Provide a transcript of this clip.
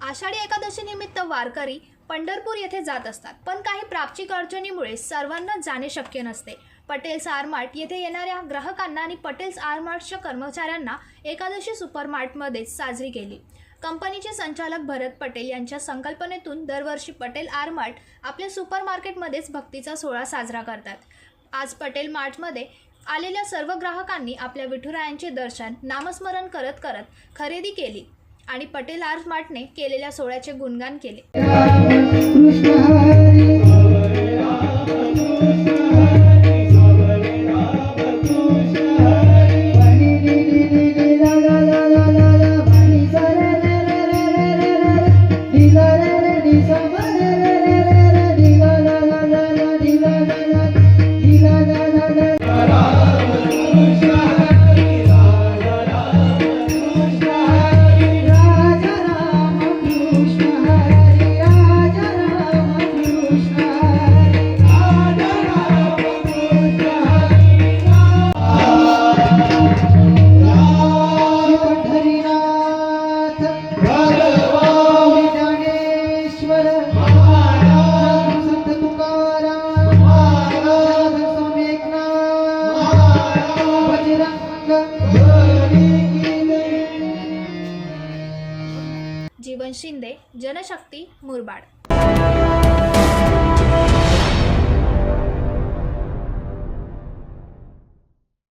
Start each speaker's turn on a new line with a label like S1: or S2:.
S1: आषाढी एकादशी निमित्त वारकरी पंढरपूर येथे जात असतात. पण काही प्राप्तिक अडचणीमुळे सर्वांना जाणे शक्य नसते. पटेल्स आरमार्ट येथे येणाऱ्या ग्राहकांना आणि पटेल्स आरमार्टच्या कर्मचाऱ्यांना एकादशी सुपरमार्टमध्येच साजरी केली. कंपनीचे संचालक भरत पटेल यांच्या संकल्पनेतून दरवर्षी पटेल आरमार्ट आपल्या सुपरमार्केटमध्येच भक्तीचा सोहळा साजरा करतात. आज पटेल मार्टमध्ये आलेल्या सर्व ग्राहकांनी आपल्या विठुरायांचे दर्शन नामस्मरण करत करत खरेदी केली. आणि पटेल आर्ट माटने केलेल्या सोहळ्याचे गुणगान केले
S2: कृष्ण
S1: जीवन शिंदे जनशक्ती मुरबाड.